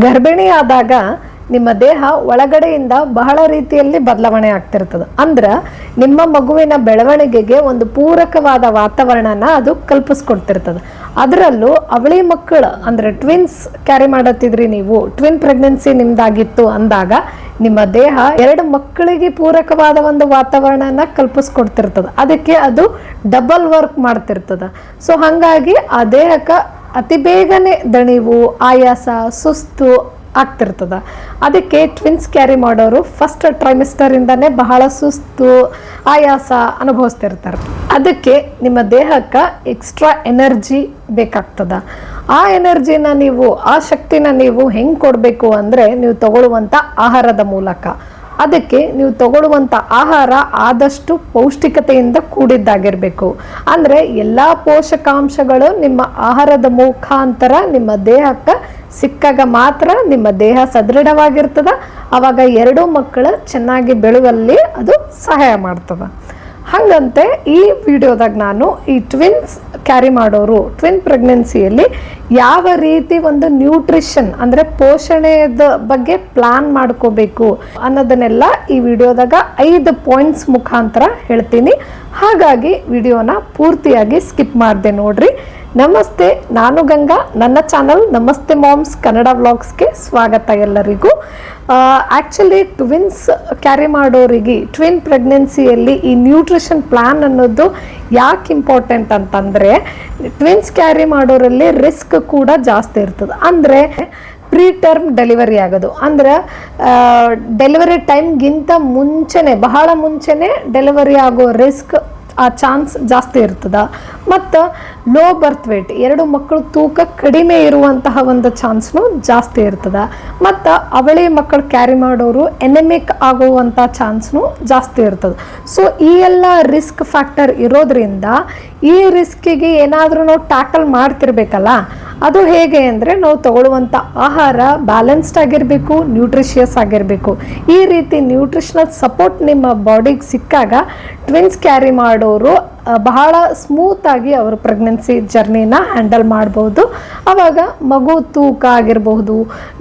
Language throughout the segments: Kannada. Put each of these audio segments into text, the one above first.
ಗರ್ಭಿಣಿ ಆದಾಗ ನಿಮ್ಮ ದೇಹ ಒಳಗಡೆಯಿಂದ ಬಹಳ ರೀತಿಯಲ್ಲಿ ಬದಲಾವಣೆ ಆಗ್ತಿರ್ತದೆ. ಅಂದ್ರೆ ನಿಮ್ಮ ಮಗುವಿನ ಬೆಳವಣಿಗೆಗೆ ಒಂದು ಪೂರಕವಾದ ವಾತಾವರಣನ ಅದು ಕಲ್ಪಿಸ್ಕೊಡ್ತಿರ್ತದೆ. ಅದರಲ್ಲೂ ಅವಳಿ ಮಕ್ಕಳು ಅಂದ್ರೆ ಟ್ವಿನ್ಸ್ ಕ್ಯಾರಿ ಮಾಡತ್ತಿದ್ರಿ ನೀವು ಟ್ವಿನ್ ಪ್ರೆಗ್ನೆನ್ಸಿ ನಿಮ್ದಾಗಿತ್ತು ಅಂದಾಗ ನಿಮ್ಮ ದೇಹ ಎರಡು ಮಕ್ಕಳಿಗೆ ಪೂರಕವಾದ ಒಂದು ವಾತಾವರಣನ ಕಲ್ಪಿಸ್ಕೊಡ್ತಿರ್ತದೆ. ಅದಕ್ಕೆ ಅದು ಡಬಲ್ ವರ್ಕ್ ಮಾಡ್ತಿರ್ತದೆ. ಸೊ ಹಾಗಾಗಿ ಆ ದೇಹಕ್ಕೆ ಅತಿ ಬೇಗನೆ ದಣಿವು, ಆಯಾಸ, ಸುಸ್ತು ಆಗ್ತಿರ್ತದ. ಅದಕ್ಕೆ ಟ್ವಿನ್ಸ್ ಕ್ಯಾರಿ ಮಾಡೋರು ಫಸ್ಟ್ ಟ್ರೈಮಿಸ್ಟರಿಂದನೇ ಬಹಳ ಸುಸ್ತು, ಆಯಾಸ ಅನುಭವಿಸ್ತಿರ್ತಾರೆ. ಅದಕ್ಕೆ ನಿಮ್ಮ ದೇಹಕ್ಕೆ ಎಕ್ಸ್ಟ್ರಾ ಎನರ್ಜಿ ಬೇಕಾಗ್ತದ. ಆ ಎನರ್ಜಿನ ನೀವು, ಆ ಶಕ್ತಿನ ನೀವು ಹೆಂಗೆ ಕೊಡಬೇಕು ಅಂದರೆ ನೀವು ತಗೊಳ್ಳುವಂಥ ಆಹಾರದ ಮೂಲಕ. ಅದಕ್ಕೆ ನೀವು ತಗೊಳ್ಳುವಂಥ ಆಹಾರ ಆದಷ್ಟು ಪೌಷ್ಟಿಕತೆಯಿಂದ ಕೂಡಿದ್ದಾಗಿರಬೇಕು. ಅಂದರೆ ಎಲ್ಲ ಪೋಷಕಾಂಶಗಳು ನಿಮ್ಮ ಆಹಾರದ ಮುಖಾಂತರ ನಿಮ್ಮ ದೇಹಕ್ಕೆ ಸಿಕ್ಕಾಗ ಮಾತ್ರ ನಿಮ್ಮ ದೇಹ ಸದೃಢವಾಗಿರ್ತದೆ. ಆವಾಗ ಎರಡೂ ಮಕ್ಕಳು ಚೆನ್ನಾಗಿ ಬೆಳೆಯುವಲ್ಲಿ ಅದು ಸಹಾಯ ಮಾಡ್ತದ. ಹಾಗಂತೆ ಈ ವಿಡಿಯೋದಾಗ ನಾನು ಈ ಟ್ವಿನ್ಸ್ ಕ್ಯಾರಿ ಮಾಡೋರು ಟ್ವಿನ್ ಪ್ರೆಗ್ನೆನ್ಸಿಯಲ್ಲಿ ಯಾವ ರೀತಿ ಒಂದು ನ್ಯೂಟ್ರಿಷನ್ ಅಂದರೆ ಪೋಷಣೆಯದ ಬಗ್ಗೆ ಪ್ಲಾನ್ ಮಾಡ್ಕೋಬೇಕು ಅನ್ನೋದನ್ನೆಲ್ಲ ಈ ವಿಡಿಯೋದಾಗ ಐದು ಪಾಯಿಂಟ್ಸ್ ಮುಖಾಂತರ ಹೇಳ್ತೀನಿ. ಹಾಗಾಗಿ ವಿಡಿಯೋನ ಪೂರ್ತಿಯಾಗಿ ಸ್ಕಿಪ್ ಮಾಡಿದೆ ನೋಡ್ರಿ. ನಮಸ್ತೆ, ನಾನು ಗಂಗಾ. ನನ್ನ ಚಾನಲ್ ನಮಸ್ತೆ ಮಾಮ್ಸ್ ಕನ್ನಡ ವ್ಲಾಗ್ಸ್ಗೆ ಸ್ವಾಗತ ಎಲ್ಲರಿಗೂ. ಆ್ಯಕ್ಚುಲಿ ಟ್ವಿನ್ಸ್ ಕ್ಯಾರಿ ಮಾಡೋರಿಗೆ ಟ್ವಿನ್ ಪ್ರೆಗ್ನೆನ್ಸಿಯಲ್ಲಿ ಈ ನ್ಯೂಟ್ರಿಷನ್ ಪ್ಲ್ಯಾನ್ ಅನ್ನೋದು ಯಾಕೆ ಇಂಪಾರ್ಟೆಂಟ್ ಅಂತಂದರೆ ಟ್ವಿನ್ಸ್ ಕ್ಯಾರಿ ಮಾಡೋರಲ್ಲಿ ರಿಸ್ಕ್ ಕೂಡ ಜಾಸ್ತಿ ಇರ್ತದೆ. ಅಂದರೆ ಪ್ರೀ ಟರ್ಮ್ ಡೆಲಿವರಿ ಆಗೋದು. ಅಂದ್ರೆ ಡೆಲಿವರಿ ಟೈಮ್ಗಿಂತ ಮುಂಚೆನೆ, ಬಹಳ ಮುಂಚೆನೆ ಡೆಲಿವರಿ ಆಗೋ ರಿಸ್ಕ್ ಆ ಚಾನ್ಸ್ ಜಾಸ್ತಿ ಇರ್ತದ. ಮತ್ತು ಲೋ ಬರ್ತ್ ವೇಟ್ ಎರಡು ಮಕ್ಕಳು ತೂಕ ಕಡಿಮೆ ಇರುವಂತಹ ಒಂದು ಚಾನ್ಸ್ನು ಜಾಸ್ತಿ ಇರ್ತದೆ. ಮತ್ತು ಅವಳಿ ಮಕ್ಕಳು ಕ್ಯಾರಿ ಮಾಡೋರು ಎನೆಮಿಕ್ ಆಗುವಂಥ ಚಾನ್ಸ್ನು ಜಾಸ್ತಿ ಇರ್ತದೆ. ಸೊ ಈ ಎಲ್ಲ ರಿಸ್ಕ್ ಫ್ಯಾಕ್ಟರ್ ಇರೋದ್ರಿಂದ ಈ ರಿಸ್ಕಿಗೆ ಏನಾದರೂ ನಾವು ಟ್ಯಾಕಲ್ ಮಾಡ್ತಿರ್ಬೇಕಲ್ಲ ಅದು ಹೇಗೆ ಅಂದರೆ ನಾವು ತಗೊಳ್ಳುವಂಥ ಆಹಾರ ಬ್ಯಾಲೆನ್ಸ್ಡ್ ಆಗಿರಬೇಕು ನ್ಯೂಟ್ರಿಷಿಯಸ್ ಆಗಿರಬೇಕು. ಈ ರೀತಿ ನ್ಯೂಟ್ರಿಷನಲ್ ಸಪೋರ್ಟ್ ನಿಮ್ಮ ಬಾಡಿಗೆ ಸಿಕ್ಕಾಗ ಟ್ವಿನ್ಸ್ ಕ್ಯಾರಿ ಮಾಡೋರು ಬಹಳ ಸ್ಮೂತಾಗಿ ಅವರು ಪ್ರೆಗ್ನೆನ್ಸಿ ಜರ್ನಿನ ಹ್ಯಾಂಡಲ್ ಮಾಡ್ಬೋದು. ಆವಾಗ ಮಗು ತೂಕ ಆಗಿರಬಹುದು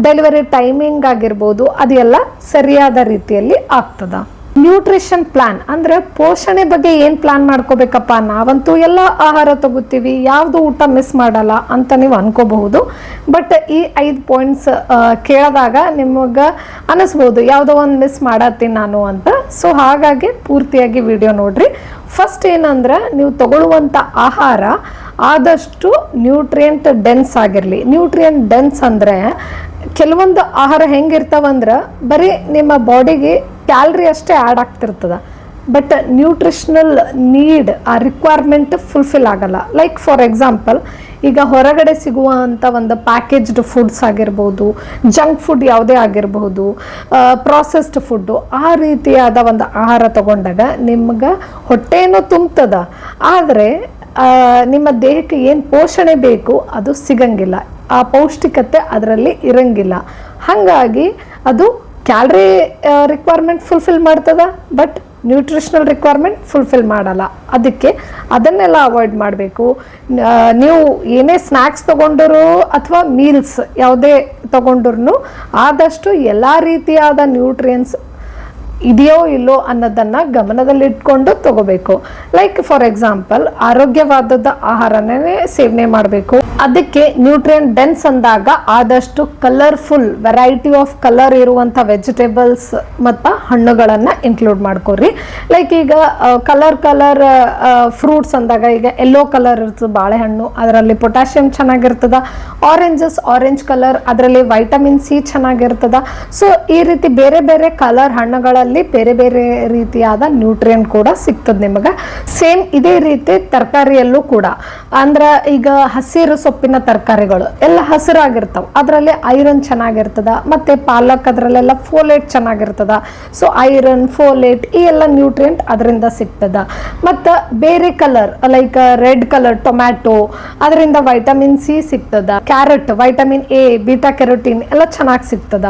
ಡೆಲಿವರಿ ಟೈಮಿಂಗ್ ಆಗಿರ್ಬೋದು ಅದೆಲ್ಲ ಸರಿಯಾದ ರೀತಿಯಲ್ಲಿ ಆಗ್ತದ. ನ್ಯೂಟ್ರಿಷನ್ ಪ್ಲಾನ್ ಅಂದ್ರೆ ಪೋಷಣೆ ಬಗ್ಗೆ ಏನು ಪ್ಲಾನ್ ಮಾಡ್ಕೋಬೇಕಪ್ಪ? ನಾವಂತೂ ಎಲ್ಲ ಆಹಾರ ತಗೋತೀವಿ, ಯಾವುದು ಊಟ ಮಿಸ್ ಮಾಡಲ್ಲ ಅಂತ ನೀವು ಅನ್ಕೋಬಹುದು. ಬಟ್ ಈ ಐದು ಪಾಯಿಂಟ್ಸ್ ಕೇಳಿದಾಗ ನಿಮಗೆ ಅನಿಸ್ಬೋದು, ಯಾವುದೋ ಒಂದು ಮಿಸ್ ಮಾಡತ್ತೀನಿ ನಾನು ಅಂತ. ಸೊ ಹಾಗಾಗಿ ಪೂರ್ತಿಯಾಗಿ ವಿಡಿಯೋ ನೋಡ್ರಿ. ಫಸ್ಟ್ ಏನಂದ್ರೆ, ನೀವು ತಗೊಳ್ಳುವಂಥ ಆಹಾರ ಆದಷ್ಟು ನ್ಯೂಟ್ರಿಯೆಂಟ್ ಡೆನ್ಸ್ ಆಗಿರಲಿ. ನ್ಯೂಟ್ರಿಯೆಂಟ್ ಡೆನ್ಸ್ ಅಂದರೆ, ಕೆಲವೊಂದು ಆಹಾರ ಹೆಂಗಿರ್ತಾವಂದ್ರೆ, ಬರೀ ನಿಮ್ಮ ಬಾಡಿಗೆ ಕ್ಯಾಲ್ರಿ ಅಷ್ಟೇ ಆ್ಯಡ್ ಆಗ್ತಿರ್ತದ. ಬಟ್ ನ್ಯೂಟ್ರಿಷ್ನಲ್ ನೀಡ್ ಆ ರಿಕ್ವೈರ್ಮೆಂಟ್ ಫುಲ್ಫಿಲ್ ಆಗಲ್ಲ. ಲೈಕ್ ಫಾರ್ ಎಕ್ಸಾಂಪಲ್ ಈಗ ಹೊರಗಡೆ ಸಿಗುವಂಥ ಒಂದು ಪ್ಯಾಕೇಜ್ಡ್ ಫುಡ್ಸ್ ಆಗಿರ್ಬೋದು ಜಂಕ್ ಫುಡ್ ಯಾವುದೇ ಆಗಿರಬಹುದು ಪ್ರಾಸೆಸ್ಡ್ ಫುಡ್ಡು ಆ ರೀತಿಯಾದ ಒಂದು ಆಹಾರ ತಗೊಂಡಾಗ ನಿಮ್ಗೆ ಹೊಟ್ಟೆನೂ ತುಂಬ್ತದ. ಆದರೆ ನಿಮ್ಮ ದೇಹಕ್ಕೆ ಏನು ಪೋಷಣೆ ಬೇಕು ಅದು ಸಿಗಂಗಿಲ್ಲ. ಆ ಪೌಷ್ಟಿಕತೆ ಅದರಲ್ಲಿ ಇರಂಗಿಲ್ಲ. ಹಾಗಾಗಿ ಅದು ಕ್ಯಾಲ್ರಿ ರಿಕ್ವೈರ್ಮೆಂಟ್ ಫುಲ್ಫಿಲ್ ಮಾಡ್ತದ? ಬಟ್ ನ್ಯೂಟ್ರಿಷನಲ್ ರಿಕ್ವೈರ್ಮೆಂಟ್ ಫುಲ್ಫಿಲ್ ಮಾಡಲ್ಲ. ಅದಕ್ಕೆ ಅದನ್ನೆಲ್ಲ ಅವಾಯ್ಡ್ ಮಾಡಬೇಕು. ನೀವು ಏನೇ ಸ್ನ್ಯಾಕ್ಸ್ ತೊಗೊಂಡರು ಅಥವಾ ಮೀಲ್ಸ್ ಯಾವುದೇ ತೊಗೊಂಡ್ರು ಆದಷ್ಟು ಎಲ್ಲ ರೀತಿಯಾದ ನ್ಯೂಟ್ರಿಯನ್ಸ್ ಇದೆಯೋ ಇಲ್ಲೋ ಅನ್ನೋದನ್ನು ಗಮನದಲ್ಲಿಟ್ಕೊಂಡು ತಗೋಬೇಕು. ಲೈಕ್ ಫಾರ್ ಎಕ್ಸಾಂಪಲ್ ಆರೋಗ್ಯವಾದದ ಆಹಾರನೇ ಸೇವನೆ ಮಾಡಬೇಕು. ಅದಕ್ಕೆ ನ್ಯೂಟ್ರಿಯನ್ ಡೆನ್ಸ್ ಅಂದಾಗ ಆದಷ್ಟು ಕಲರ್ಫುಲ್ ವೆರೈಟಿ ಆಫ್ ಕಲರ್ ಇರುವಂಥ ವೆಜಿಟೇಬಲ್ಸ್ ಮತ್ತು ಹಣ್ಣುಗಳನ್ನು ಇನ್ಕ್ಲೂಡ್ ಮಾಡ್ಕೊರಿ. ಲೈಕ್ ಈಗ ಕಲರ್ ಕಲರ್ ಫ್ರೂಟ್ಸ್ ಅಂದಾಗ ಈಗ ಎಲ್ಲೋ ಕಲರ್ ಇರ್ತದೆ, ಬಾಳೆಹಣ್ಣು, ಅದರಲ್ಲಿ ಪೊಟ್ಯಾಷಿಯಮ್ ಚೆನ್ನಾಗಿರ್ತದ ಆರೆಂಜಸ್ ಆರೆಂಜ್ ಕಲರ್ ಅದರಲ್ಲಿ ವೈಟಮಿನ್ ಸಿ ಚೆನ್ನಾಗಿರ್ತದ. ಸೊ ಈ ರೀತಿ ಬೇರೆ ಬೇರೆ ಕಲರ್ ಹಣ್ಣುಗಳಲ್ಲಿ ಬೇರೆ ಬೇರೆ ರೀತಿಯಾದ ನ್ಯೂಟ್ರಿಯನ್ ಕೂಡ ಸಿಗ್ತದೆ ನಿಮಗೆ. ಸೇಮ್ ಇದೇ ರೀತಿ ತರಕಾರಿಯಲ್ಲೂ ಕೂಡ. ಅಂದ್ರೆ ಈಗ ಹಸಿರು ಸೊಪ್ಪಿನ ತರಕಾರಿಗಳು ಎಲ್ಲ ಹಸಿರಾಗಿರ್ತಾವ. ಅದರಲ್ಲಿ ಐರನ್ ಚೆನ್ನಾಗಿರ್ತದ, ಮತ್ತೆ ಪಾಲಕ್ ಅದರಲ್ಲೆಲ್ಲ ಫೋಲೇಟ್ ಚೆನ್ನಾಗಿರ್ತದ. ಸೊ ಐರನ್ ಫೋಲೇಟ್ ಈ ಎಲ್ಲ ನ್ಯೂಟ್ರಿಯೆಂಟ್ ಅದರಿಂದ ಸಿಗ್ತದ. ಮತ್ತು ಬೇರೆ colour like red colour tomato ಅದರಿಂದ ವೈಟಮಿನ್ ಸಿ ಸಿಗ್ತದ. Carrot vitamin A beta carotene ಎಲ್ಲ ಚೆನ್ನಾಗಿ ಸಿಗ್ತದ.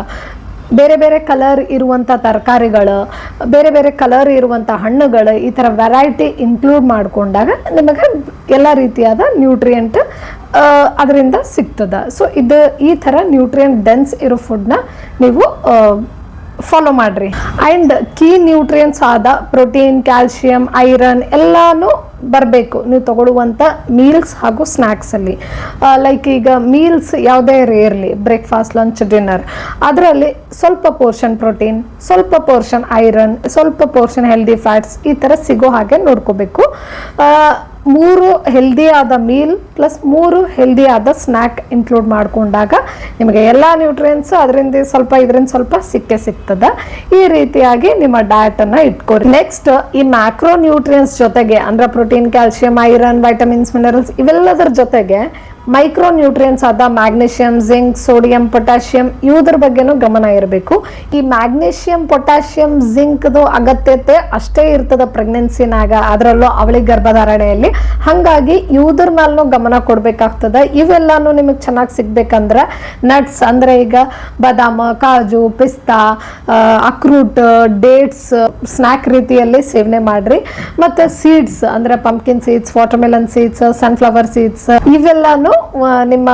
ಬೇರೆ ಬೇರೆ ಕಲರ್ ಇರುವಂಥ ತರಕಾರಿಗಳು, ಬೇರೆ ಬೇರೆ ಕಲರ್ ಇರುವಂಥ ಹಣ್ಣುಗಳು ಈ ಥರ ವೆರೈಟಿ ಇನ್ಕ್ಲೂಡ್ ಮಾಡಿಕೊಂಡಾಗ ನಿಮಗೆ ಎಲ್ಲ ರೀತಿಯಾದ ನ್ಯೂಟ್ರಿಯೆಂಟ್ ಅದರಿಂದ ಸಿಗ್ತದೆ. ಸೊ ಇದು ಈ ಥರ ನ್ಯೂಟ್ರಿಯೆಂಟ್ ಡೆನ್ಸ್ ಇರೋ ಫುಡ್ನ ನೀವು ಫಾಲೋ ಮಾಡ್ರಿ. ಆ್ಯಂಡ್ ಕೀ ನ್ಯೂಟ್ರಿಯೆಂಟ್ಸ್ ಆದ ಪ್ರೋಟೀನ್ ಕ್ಯಾಲ್ಶಿಯಂ ಐರನ್ ಎಲ್ಲಾನು ಬರಬೇಕು. ನೀವು ತಗೊಳ್ಳುವಂಥ ಮೀಲ್ಸ್ ಹಾಗೂ ಸ್ನ್ಯಾಕ್ಸಲ್ಲಿ ಲೈಕ್ ಈಗ ಮೀಲ್ಸ್ ಯಾವುದೇ ಇರಲಿ ಬ್ರೇಕ್ಫಾಸ್ಟ್ ಲಂಚ್ ಡಿನ್ನರ್ ಅದರಲ್ಲಿ ಸ್ವಲ್ಪ ಪೋರ್ಷನ್ ಪ್ರೋಟೀನ್ ಸ್ವಲ್ಪ ಪೋರ್ಷನ್ ಐರನ್ ಸ್ವಲ್ಪ ಪೋರ್ಷನ್ ಹೆಲ್ದಿ ಫ್ಯಾಟ್ಸ್ ಈ ಥರ ಸಿಗೋ ಹಾಗೆ ನೋಡ್ಕೋಬೇಕು. ಮೂರು ಹೆಲ್ದಿ ಆದ ಮೀಲ್ ಪ್ಲಸ್ ಮೂರು ಹೆಲ್ದಿ ಆದ ಸ್ನ್ಯಾಕ್ ಇನ್ಕ್ಲೂಡ್ ಮಾಡಿಕೊಂಡಾಗ ನಿಮಗೆ ಎಲ್ಲ ನ್ಯೂಟ್ರಿಯೆಂಟ್ಸ್ ಅದರಿಂದ ಸ್ವಲ್ಪ ಇದರಿಂದ ಸ್ವಲ್ಪ ಸಿಕ್ಕೇ ಸಿಗ್ತದೆ. ಈ ರೀತಿಯಾಗಿ ನಿಮ್ಮ ಡಯಟನ್ನು ಇಟ್ಕೋರಿ. ನೆಕ್ಸ್ಟ್ ಈ ಮ್ಯಾಕ್ರೋ ನ್ಯೂಟ್ರಿಯೆಂಟ್ಸ್ ಜೊತೆಗೆ, ಅಂದರೆ protein calcium iron vitamins minerals ಇವೆಲ್ಲದರ ಜೊತೆಗೆ ಮೈಕ್ರೋ ನ್ಯೂಟ್ರಿಯನ್ಸ್ ಆದ ಮ್ಯಾಗ್ನೀಷಿಯಂ, ಜಿಂಕ್, ಸೋಡಿಯಂ, ಪೊಟ್ಯಾಷಿಯಂ, ಇವುದ್ರ ಬಗ್ಗೆನೂ ಗಮನ ಇರಬೇಕು. ಈ ಮ್ಯಾಗ್ನೀಷಿಯಂ, ಪೊಟ್ಯಾಷಿಯಂ, ಜಿಂಕ್ದು ಅಗತ್ಯತೆ ಅಷ್ಟೇ ಇರ್ತದ ಪ್ರೆಗ್ನೆನ್ಸಿನಾಗ ಅದರಲ್ಲೂ ಅವಳಿ ಗರ್ಭಧಾರಣೆಯಲ್ಲಿ. ಹಾಗಾಗಿ ಇವುದ್ರ ಮೇಲೂ ಗಮನ ಕೊಡಬೇಕಾಗ್ತದೆ. ಇವೆಲ್ಲನೂ ನಿಮಗೆ ಚೆನ್ನಾಗಿ ಸಿಗ್ಬೇಕಂದ್ರೆ ನಟ್ಸ್ ಅಂದ್ರೆ ಈಗ ಬಾದಾಮ, ಕಾಜು, ಪಿಸ್ತಾ ಅಕ್ರೂಟ್, ಡೇಟ್ಸ್, ಸ್ನ್ಯಾಕ್ ರೀತಿಯಲ್ಲಿ ಸೇವನೆ ಮಾಡ್ರಿ. ಮತ್ತು ಸೀಡ್ಸ್ ಅಂದರೆ pumpkin seeds, watermelon seeds, sunflower seeds, ಇವೆಲ್ಲಾನು ನಿಮ್ಮ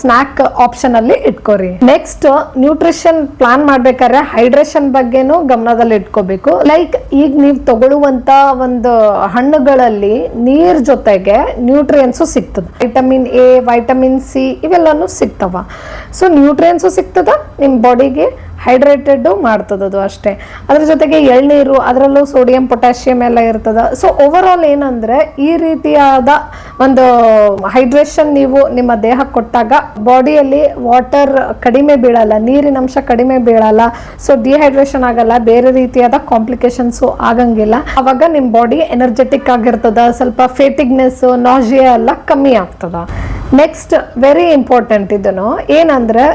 ಸ್ನ್ಯಾಕ್ ಆಪ್ಷನ್ ಅಲ್ಲಿ ಇಟ್ಕೋರಿ. ನೆಕ್ಸ್ಟ್ ನ್ಯೂಟ್ರಿಷನ್ ಪ್ಲಾನ್ ಮಾಡ್ಬೇಕಾದ್ರೆ ಹೈಡ್ರೇಷನ್ ಬಗ್ಗೆನೂ ಗಮನದಲ್ಲಿ ಇಟ್ಕೋಬೇಕು. ಲೈಕ್ ಈಗ ನೀವು ತಗೊಳ್ಳುವಂತ ಒಂದು ಹಣ್ಣುಗಳಲ್ಲಿ ನೀರ್ ಜೊತೆಗೆ ನ್ಯೂಟ್ರಿಯನ್ಸು ಸಿಗ್ತದೆ. ವಿಟಮಿನ್ ಎ ವೈಟಮಿನ್ ಸಿ ಇವೆಲ್ಲಾನು ಸಿಗ್ತವ. ಸೊ ನ್ಯೂಟ್ರಿಯನ್ಸು ಸಿಗ್ತದ ನಿಮ್ಮ ಬಾಡಿಗೆ ಹೈಡ್ರೇಟೆಡ್ ಮಾಡ್ತದದು ಅಷ್ಟೇ. ಅದ್ರ ಜೊತೆಗೆ ಎಳ್ನೀರು, ಅದರಲ್ಲೂ ಸೋಡಿಯಂ, ಪೊಟ್ಯಾಷಿಯಂ ಎಲ್ಲ ಇರ್ತದ. ಸೊ ಓವರ್ ಆಲ್ ಏನಂದ್ರೆ ಈ ರೀತಿಯಾದ ಒಂದು ಹೈಡ್ರೇಷನ್ ನೀವು ನಿಮ್ಮ ದೇಹಕ್ಕೆ ಕೊಟ್ಟಾಗ ಬಾಡಿಯಲ್ಲಿ ವಾಟರ್ ಕಡಿಮೆ ಬೀಳಲ್ಲ, ನೀರಿನ ಅಂಶ ಕಡಿಮೆ ಬೀಳಲ್ಲ ಸೊ ಡಿಹೈಡ್ರೇಷನ್ ಆಗಲ್ಲ, ಬೇರೆ ರೀತಿಯಾದ ಕಾಂಪ್ಲಿಕೇಶನ್ಸು ಆಗಂಗಿಲ್ಲ. ಅವಾಗ ನಿಮ್ಮ ಬಾಡಿ ಎನರ್ಜೆಟಿಕ್ ಆಗಿರ್ತದ, ಸ್ವಲ್ಪ ಫೇಟಿಗ್ನೆಸ್ ನಾಜಿಯಾ ಎಲ್ಲ ಕಮ್ಮಿ ಆಗ್ತದ. ನೆಕ್ಸ್ಟ್ ವೆರಿ ಇಂಪಾರ್ಟೆಂಟ್ ಇದನ್ನು ಏನಂದ್ರೆ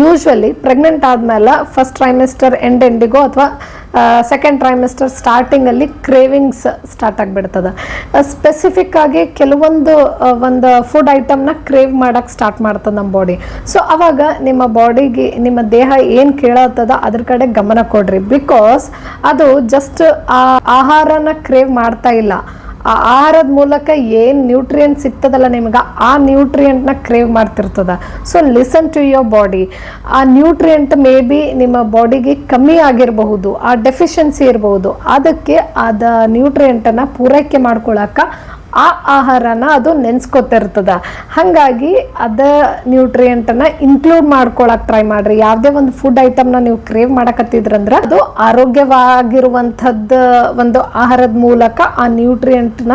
ಯೂಶ್ವಲಿ ಪ್ರೆಗ್ನೆಂಟ್ ಆದಮೇಲೆ ಫಸ್ಟ್ ಟ್ರೈಮಿಸ್ಟರ್ ಎಂಡ್ ಎಂಡಿಗೋ ಅಥವಾ ಸೆಕೆಂಡ್ ಟ್ರೈಮಿಸ್ಟರ್ ಸ್ಟಾರ್ಟಿಂಗಲ್ಲಿ ಕ್ರೇವಿಂಗ್ಸ್ ಸ್ಟಾರ್ಟ್ ಆಗಿಬಿಡ್ತದೆ. ಸ್ಪೆಸಿಫಿಕ್ ಆಗಿ ಕೆಲವೊಂದು ಒಂದು ಫುಡ್ ಐಟಮ್ನ ಕ್ರೇವ್ ಮಾಡೋಕ್ಕೆ ಸ್ಟಾರ್ಟ್ ಮಾಡ್ತದೆ ನಮ್ಮ ಬಾಡಿ ಸೊ ಅವಾಗ ನಿಮ್ಮ ಬಾಡಿಗೆ ನಿಮ್ಮ ದೇಹ ಏನು ಕೇಳತ್ತದ ಅದ್ರ ಕಡೆ ಗಮನ ಕೊಡ್ರಿ. ಬಿಕಾಸ್ ಅದು ಜಸ್ಟ್ ಆ ಆಹಾರನ ಕ್ರೇವ್ ಮಾಡ್ತಾ ಇಲ್ಲ. ಆ ಆಹಾರದ ಮೂಲಕ ಏನು ನ್ಯೂಟ್ರಿಯೆಂಟ್ ಸಿಗ್ತದಲ್ಲ ನಿಮ್ಗೆ, ಆ ನ್ಯೂಟ್ರಿಯೆಂಟ್ನ crave ಮಾಡ್ತಿರ್ತದ. So listen to your body ಆ ನ್ಯೂಟ್ರಿಯೆಂಟ್ ಮೇ ಬಿ ನಿಮ್ಮ ಬಾಡಿಗೆ ಕಮ್ಮಿ ಆಗಿರಬಹುದು, ಆ ಡೆಫಿಷಿಯನ್ಸಿ ಇರಬಹುದು, ಅದಕ್ಕೆ ಅದ ನ್ಯೂಟ್ರಿಯೆಂಟನ್ನು ಪೂರೈಕೆ ಮಾಡ್ಕೊಳಕ ಆ ಆಹಾರನ ಅದು ನೆನ್ಸ್ಕೊತಿರ್ತದ. ಹಾಗಾಗಿ ಅದ ನ್ಯೂಟ್ರಿಯೆಂಟನ್ನ ಇನ್ಕ್ಲೂಡ್ ಮಾಡ್ಕೊಳಕ್ ಟ್ರೈ ಮಾಡ್ರಿ. ಯಾವುದೇ ಒಂದು ಫುಡ್ ಐಟಮ್ನ ನೀವು ಕ್ರೇವ್ ಮಾಡಕತ್ತಿದ್ರಂದ್ರೆ ಅದು ಆರೋಗ್ಯವಾಗಿರುವಂಥದ್ದು ಒಂದು ಆಹಾರದ ಮೂಲಕ ಆ ನ್ಯೂಟ್ರಿಯೆಂಟ್ನ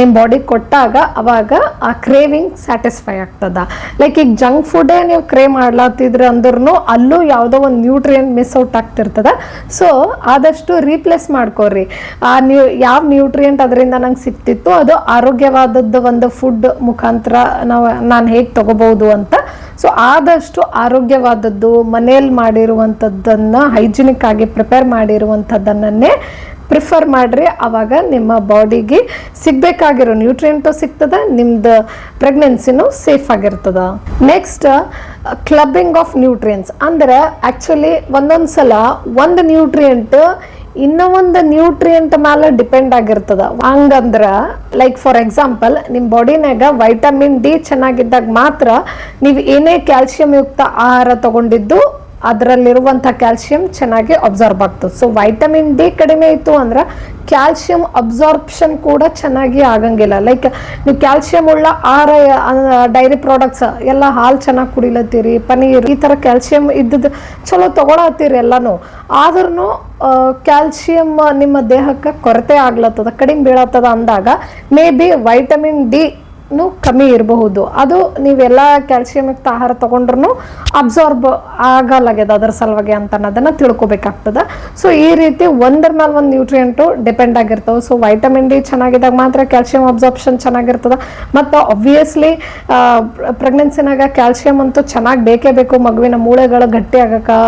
ನಿಮ್ಮ ಬಾಡಿಗೆ ಕೊಟ್ಟಾಗ ಅವಾಗ ಆ ಕ್ರೇವಿಂಗ್ ಸ್ಯಾಟಿಸ್ಫೈ ಆಗ್ತದ. ಲೈಕ್ ಈಗ ಜಂಕ್ ಫುಡ್ಡೇ ನೀವು ಕ್ರೇವ್ ಮಾಡ್ಲತ್ತಿದ್ರೆ ಅಂದ್ರೂ ಅಲ್ಲೂ ಯಾವುದೋ ಒಂದು ನ್ಯೂಟ್ರಿಯೆಂಟ್ ಮಿಸ್ ಔಟ್ ಆಗ್ತಿರ್ತದ. ಸೊ ಆದಷ್ಟು ರೀಪ್ಲೇಸ್ ಮಾಡ್ಕೋರಿ. ಆ ನ್ಯೂ ಯಾವ ನ್ಯೂಟ್ರಿಯೆಂಟ್ ಅದರಿಂದ ನಂಗೆ ಸಿಕ್ತಿತ್ತು ಅದು ಆರೋಗ್ಯವಾದದ್ದು ಒಂದು ಫುಡ್ ಮುಖಾಂತರ ನಾವು, ನಾನು ಹೇಗೆ ತಗೋಬಹುದು ಅಂತ. ಸೊ ಆದಷ್ಟು ಆರೋಗ್ಯವಾದದ್ದು ಮನೆಯಲ್ಲಿ ಮಾಡಿರುವಂಥದ್ದನ್ನು ಹೈಜಿನಿಕ್ ಆಗಿ ಪ್ರಿಪೇರ್ ಮಾಡಿರುವಂಥದ್ದನ್ನೇ ಪ್ರಿಫರ್ ಮಾಡ್ರಿ. ಅವಾಗ ನಿಮ್ಮ ಬಾಡಿಗೆ ಸಿಗಬೇಕಾಗಿರೋ ನ್ಯೂಟ್ರಿಯೆಂಟು ಸಿಗ್ತದೆ, ನಿಮ್ದು ಪ್ರೆಗ್ನೆನ್ಸಿನೂ ಸೇಫ್ ಆಗಿರ್ತದ. ನೆಕ್ಸ್ಟ್ ಕ್ಲಬ್ಬಿಂಗ್ ಆಫ್ ನ್ಯೂಟ್ರಿಯೆಂಟ್ಸ್ ಅಂದ್ರೆ ಆ್ಯಕ್ಚುಲಿ ಒಂದೊಂದು ಸಲ ಒಂದು ನ್ಯೂಟ್ರಿಯೆಂಟ್ ಇನ್ನೂ ಒಂದು ನ್ಯೂಟ್ರಿಯೆಂಟ್ ಮೇಲೆ ಡಿಪೆಂಡ್ ಆಗಿರ್ತದ. ಹಂಗಂದ್ರ ಲೈಕ್ ಫಾರ್ ಎಕ್ಸಾಂಪಲ್ ನಿಮ್ಮ ಬಾಡಿನಾಗ ವೈಟಮಿನ್ ಡಿ ಚೆನ್ನಾಗಿದ್ದಾಗ ಮಾತ್ರ ನೀವು ಏನೇ ಕ್ಯಾಲ್ಸಿಯಂ ಯುಕ್ತ ಆಹಾರ ತಗೊಂಡಿದ್ದು ಅದರಲ್ಲಿರುವಂಥ ಕ್ಯಾಲ್ಸಿಯಂ ಚೆನ್ನಾಗಿ ಅಬ್ಸಾರ್ಬ್ ಆಗ್ತದೆ. ಸೊ ವೈಟಮಿನ್ ಡಿ ಕಡಿಮೆ ಇತ್ತು ಅಂದ್ರೆ ಕ್ಯಾಲ್ಸಿಯಂ ಅಬ್ಸಾರ್ಪ್ಷನ್ ಕೂಡ ಚೆನ್ನಾಗಿ ಆಗಂಗಿಲ್ಲ. ಲೈಕ್ ನೀವು ಕ್ಯಾಲ್ಸಿಯಂ ಉಳ್ಳ ಆಹಾರ ಡೈರಿ ಪ್ರಾಡಕ್ಟ್ಸ್ ಎಲ್ಲ ಹಾಲು ಚೆನ್ನಾಗಿ ಕುಡಿಲತ್ತೀರಿ, ಪನೀರ್ ಈ ಥರ ಕ್ಯಾಲ್ಸಿಯಂ ಇದ್ದದ್ದು ಚಲೋ ತೊಗೊಳತ್ತೀರಿ ಎಲ್ಲನೂ. ಆದ್ರೂ ಕ್ಯಾಲ್ಸಿಯಂ ನಿಮ್ಮ ದೇಹಕ್ಕೆ ಕೊರತೆ ಆಗ್ಲತ್ತದ, ಕಡಿಮೆ ಬೀಳತ್ತದ ಅಂದಾಗ ಮೇ ಬಿ ವೈಟಮಿನ್ ಡಿ ಕಮ್ಮಿ ಇರಬಹುದು. ಅದು ನೀವೆಲ್ಲ ಕ್ಯಾಲ್ಸಿಯಂ ಯುಕ್ತ ಆಹಾರ ತಗೊಂಡ್ರು ಅಬ್ಸಾರ್ಬ್ ಆಗಲ್ಲಾಗ್ಯದ ಅದರ ಸಲುವಾಗಿ ಅಂತ ಅನ್ನೋದನ್ನು ತಿಳ್ಕೊಬೇಕಾಗ್ತದ. ಸೊ ಈ ರೀತಿ ಒಂದರ ಮೇಲೆ ಒಂದು ನ್ಯೂಟ್ರಿಯೆಂಟು ಡಿಪೆಂಡ್ ಆಗಿರ್ತವೆ. ಸೊ ವೈಟಮಿನ್ ಡಿ ಚೆನ್ನಾಗಿದ್ದಾಗ ಮಾತ್ರ ಕ್ಯಾಲ್ಸಿಯಂ ಅಬ್ಸಾರ್ಪ್ಷನ್ ಚೆನ್ನಾಗಿರ್ತದ. ಮತ್ತು ಆಬ್ವಿಯಸ್ಲಿ ಪ್ರೆಗ್ನೆನ್ಸಿನಾಗ ಕ್ಯಾಲ್ಸಿಯಂ ಅಂತೂ ಚೆನ್ನಾಗಿ ಬೇಕೇ ಬೇಕು. ಮಗುವಿನ ಮೂಳೆಗಳು ಗಟ್ಟಿ ಆಗಕ್ಕೆ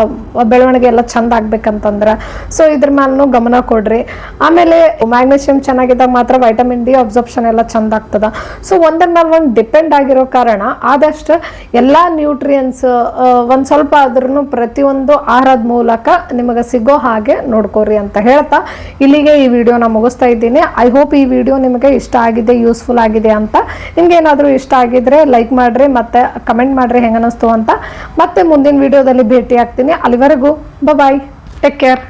ಬೆಳವಣಿಗೆ ಎಲ್ಲ ಚಂದ ಆಗ್ಬೇಕಂತಂದ್ರೆ. ಸೊ ಇದ್ರ ಮೇಲೂ ಗಮನ ಕೊಡ್ರಿ. ಆಮೇಲೆ ಮ್ಯಾಗ್ನೀಷಿಯಂ ಚೆನ್ನಾಗಿದ್ದಾಗ ಮಾತ್ರ ವೈಟಮಿನ್ ಡಿ ಅಬ್ಸಾರ್ಪ್ಷನ್ ಎಲ್ಲ ಚಂದ ಆಗ್ತದ. ಸೊ ಒಂದ್ರ ಮೇಲೆ ಒಂದು ಡಿಪೆಂಡ್ ಆಗಿರೋ ಕಾರಣ ಆದಷ್ಟು ಎಲ್ಲ ನ್ಯೂಟ್ರಿಯನ್ಸ್ ಒಂದು ಸ್ವಲ್ಪ ಆದ್ರೂ ಪ್ರತಿಯೊಂದು ಆಹಾರದ ಮೂಲಕ ನಿಮಗೆ ಸಿಗೋ ಹಾಗೆ ನೋಡ್ಕೋರಿ ಅಂತ ಹೇಳ್ತಾ ಇಲ್ಲಿಗೆ ಈ ವಿಡಿಯೋನ ಮುಗಿಸ್ತಾ ಇದ್ದೀನಿ. ಐ ಹೋಪ್ ಈ ವಿಡಿಯೋ ನಿಮಗೆ ಇಷ್ಟ ಆಗಿದೆ ಯೂಸ್ಫುಲ್ ಆಗಿದೆ ಅಂತ. ನಿಮ್ಗೆ ಏನಾದರೂ ಇಷ್ಟ ಆಗಿದ್ರೆ ಲೈಕ್ ಮಾಡ್ರಿ ಮತ್ತೆ ಕಮೆಂಟ್ ಮಾಡ್ರಿ ಹೆಂಗೆ ಅಂತ. ಮತ್ತೆ ಮುಂದಿನ ವಿಡಿಯೋದಲ್ಲಿ ಭೇಟಿ ಆಗ್ತೀನಿ ಅಲ್ಲಿವರೆಗೂ ಬಾಯ್ ಟೇಕ್ ಕೇರ್